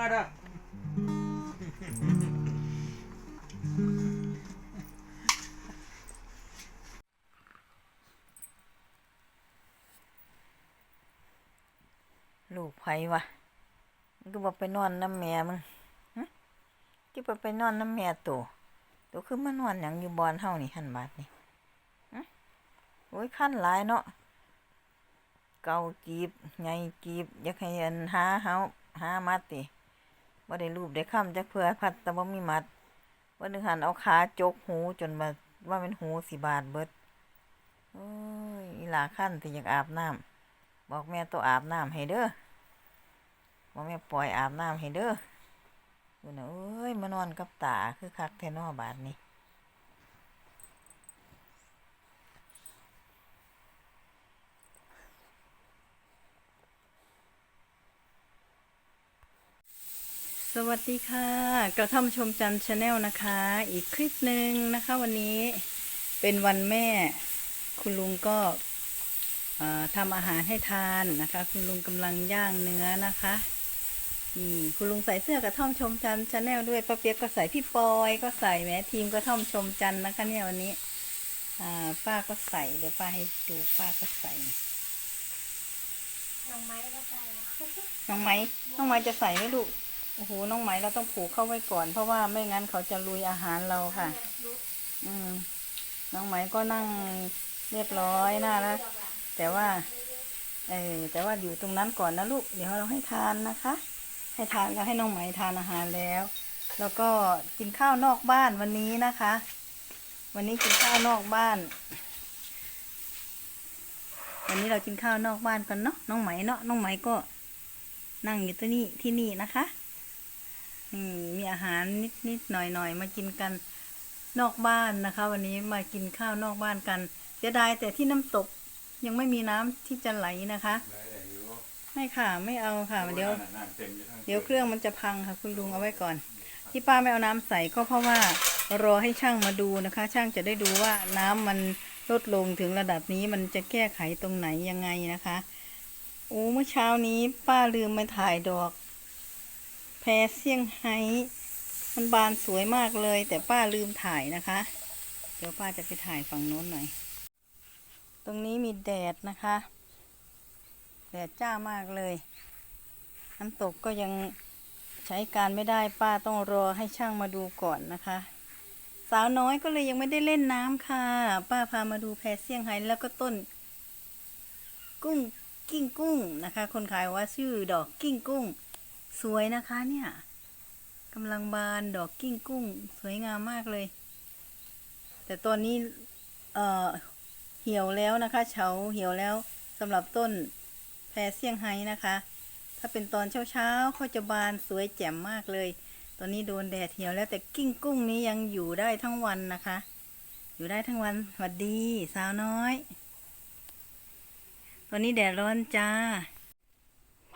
เฮ้ยมาเด้ลูกไผวะมึงก็บอกไปนอนน้ำแม่มึงหึที่ไปไปนอนน้ำแม่ตัวตัวคือมานอนหยังอยู่บอนเฮานี่หันบาดนี่โอ้ยขั้นหลายเนาะ เกากีบไงกีบอยากให้อันหาเฮาหามัดติ บ่ได้รูปได้คำจักเพื่อพัดแต่บ่มีมัดวันหนึงหันเอาขาจกหูจนมาว่าเป็นหูสิบาดเบิดโอ้ยอีหลาขั้นที่อยากอาบน้ำบอกแม่ตัวอาบน้ำให้เด้อว่าแม่ปล่อยอาบน้ำให้เด้อดูนะเอ้ยมานอนกับตาคือคักแทนอบาดนี้ วัสดีค่ะกระท่อมชมจันชาแนลนะคะ อีกคลิปหนึ่งนะคะ วันนี้เป็นวันแม่ คุณลุงก็เอ่อทำอาหารให้ทานนะคะ คุณลุงกำลังย่างเนื้อนะคะอืมคุณลุงใส่เสื้อกระท่อมชมจันชาแนลด้วยป้าเปียกก็ใส่พี่ปอยก็ใส่แหม้ทีมกระท่อมชมจันนะคะเนี่ยวันนี้อ่าป้าก็ใส่เดี๋ยวป้าให้ดูป้าก็ใส่น้องไม้ก็ใส่นะน้องไหมน้องไหมจะใส่ไหมลูก โอ้โห น้องไหมเราต้องผูกเข้าไว้ก่อน เพราะว่าไม่งั้นเขาจะลุยอาหารเราค่ะ อืม น้องไหมก็นั่งเรียบร้อยน่ารักแต่ว่า เออแต่ว่าอยู่ตรงนั้นก่อนนะลูก เดี๋ยวเราให้ทานนะคะ ให้ทานแล้วให้น้องไหมทานอาหารแล้ว แล้วก็กินข้าวนอกบ้านวันนี้นะคะ วันนี้กินข้าวนอกบ้าน วันนี้เรากินข้าวนอกบ้านกันเนาะ น้องไหมเนาะ น้องไหมก็นั่งอยู่ที่นี่ที่นี่นะคะ นี่มีอาหารนิดนิดหน่อยหน่อยมากินกันนอกบ้านนะคะ วันนี้มากินข้าวนอกบ้านกันเสียดายแต่ที่น้ำตกยังไม่มีน้ำที่จะไหลนะคะ ไม่ค่ะไม่เอาค่ะ เดี๋ยว เดี๋ยวเครื่องมันจะพังค่ะ คุณลุงเอาไว้ก่อน ที่ป้าไม่เอาน้ำใส่ก็เพราะว่ารอให้ช่างมาดูนะคะ ช่างจะได้ดูว่าน้ำมันลดลงถึงระดับนี้มันจะแก้ไขตรงไหนยังไงนะคะโอ้เมื่อเช้านี้ป้าลืมมาถ่ายดอก แพรเซี่ยงไฮ้มันบานสวยมากเลย แต่ป้าลืมถ่ายนะคะ เดี๋ยวป้าจะไปถ่ายฝั่งโน้นหน่อย ตรงนี้มีแดดนะคะ แดดจ้ามากเลย น้ำตกก็ยังใช้การไม่ได้ป้าต้องรอให้ช่างมาดูก่อนนะคะ สาวน้อยก็เลยยังไม่ได้เล่นน้ำค่ะ ป้าพามาดูแพเซี่ยงไฮ้แล้วก็ต้น กุ้งกิ้งกุ้งนะคะ คนขายว่าชื่อดอกกิ้งกุ้ง สวยนะคะเนี่ยกำลังบานดอกกิ้งกุ้ง สวยงามมากเลย แต่ตอนนี้เอ่อเหี่ยวแล้วนะคะเฉาเหี่ยวแล้วสำหรับต้นแพรเซี่ยงไฮ้นะคะ ถ้าเป็นตอนเช้าๆเขาจะบานสวยแจ่มมากเลย ตอนนี้โดนแดดเหี่ยวแล้วแต่กิ้งกุ้งนี้ยังอยู่ได้ทั้งวันนะคะ อยู่ได้ทั้งวันสวัสดี สาวน้อยตอนนี้แดดร้อนจ้า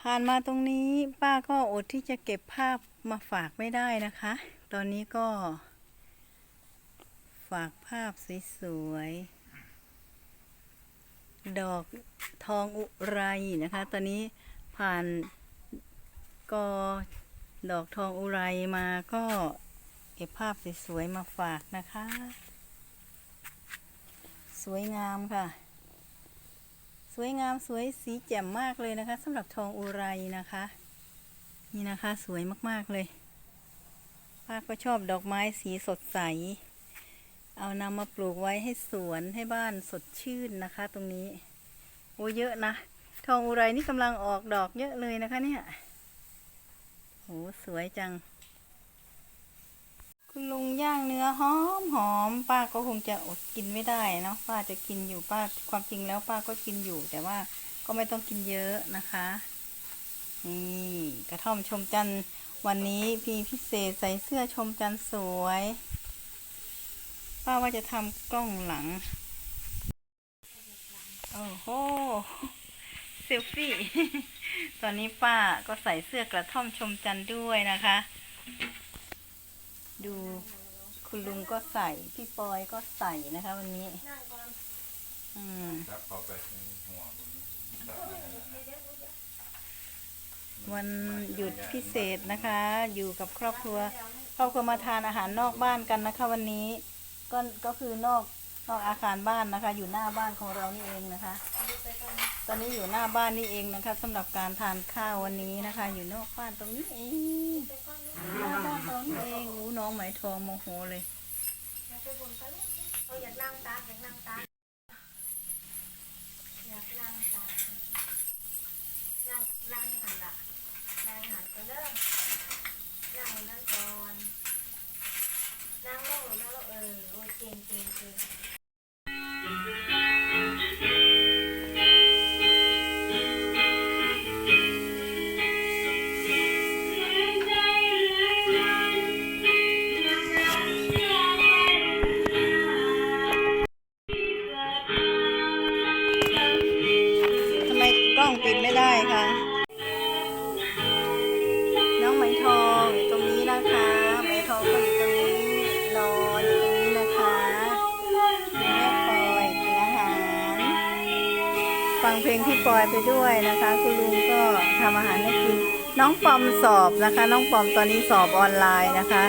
ผ่านมาตรงนี้ป้าก็อดที่จะเก็บภาพมาฝากไม่ได้นะคะ ตอนนี้ก็ ฝากภาพสวยๆ ดอกทองอุไรนะคะ ตอนนี้ผ่านกอดอกทองอุไรมาก็เก็บภาพสวยๆมาฝากนะคะ สวยงามค่ะ สวยงามสวยสีแจ่มมากเลยนะคะสำหรับทองอุไรนะคะ นี่นะคะสวยมากๆเลยป้าก็ชอบดอกไม้สีสดใส เอานำมาปลูกไว้ให้สวนให้บ้านสดชื่นนะคะ ตรงนี้โอ้เยอะนะ ทองอุไรนี่กำลังออกดอกเยอะเลยนะคะเนี่ยโอ้สวยจัง คุณลุงย่างเนื้อหอมหอมป้าก็คงจะอดกินไม่ได้นะป้าจะกินอยู่ป้าความจริงแล้วป้าก็กินอยู่ แต่ว่าก็ไม่ต้องกินเยอะนะคะนี่กระท่อมชมจันทร์วันนี้พี่พิเศษใส่เสื้อชมจันทร์สวย ป้าว่าจะทำกล้องหลังโอ้โหเซลฟี่ตอนนี้ป้าก็ใส่เสื้อกระท่อมชมจันทร์ด้วยนะคะ ดู คุณลุงก็ใส่ พี่ปอยก็ใส่นะคะ วันนี้ อืมรับเข้าไปในหัวผมตัดมานี่วันหยุดพิเศษนะคะ อยู่กับครอบครัว ครอบครัวมาทานอาหารนอกบ้านกันนะคะ วันนี้ ก็ก็คือนอกนอกอาคารบ้านนะคะ อยู่หน้าบ้านของเรานี่เองนะคะ ตอนนี้อยู่หน้าบ้านนี่เองนะคะสำหรับการทานข้าววันนี้นะคะ อยู่นอกบ้านตรงนี้เองหน้าบ้านตรงนี้เองอู้น้องไหมทองโมโหเลยอยากนั่งตากอยากนั่งตากอยากนั่งตากนั่งนั่งหันละนั่งหันก็เริ่มนั่งนั่งก่อนนั่งลงหรือนั่งลงเออโอเก่งเก่งเก่ง ปอยไปด้วยนะคะ คุณลุงก็ทำอาหารให้กิน น้องปอมสอบนะคะ น้องปอมตอนนี้สอบออนไลน์นะคะ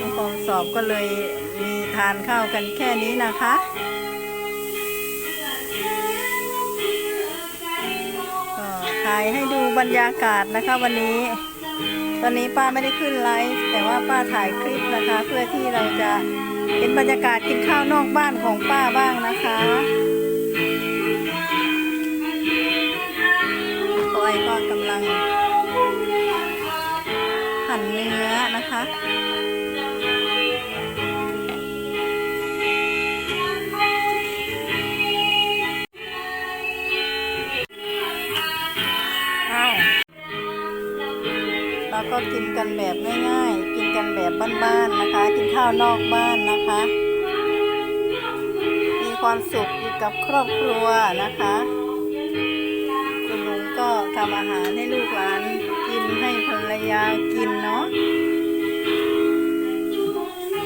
น้องปอมสอบก็เลยมีทานข้าวกันแค่นี้นะคะก็ถ่ายให้ดูบรรยากาศนะคะวันนี้ ตอนนี้ป้าไม่ได้ขึ้นไลฟ์แต่ว่าป้าถ่ายคลิปนะคะ เพื่อที่เราจะเห็นบรรยากาศกินข้าวนอกบ้านของป้าบ้างนะคะ เราก็กินกันแบบง่ายๆ กินกันแบบบ้านๆนะคะ กินข้าวนอกบ้านนะคะ มีความสุขอยู่กับครอบครัวนะคะคุณลุงก็ทำอาหารให้ลูกหลานกินให้ภรรยากินเนาะ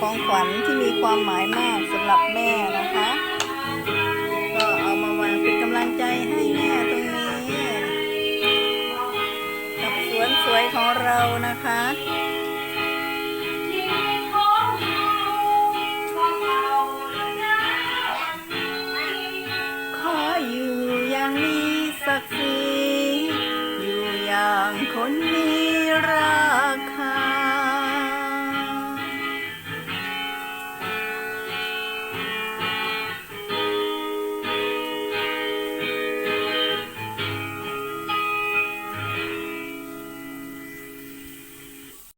ของขวัญที่มีความหมายมากสำหรับแม่นะคะ ก็เอามาวางเป็นกำลังใจให้แม่ตรงนี้ กับสวนสวยของเรานะคะ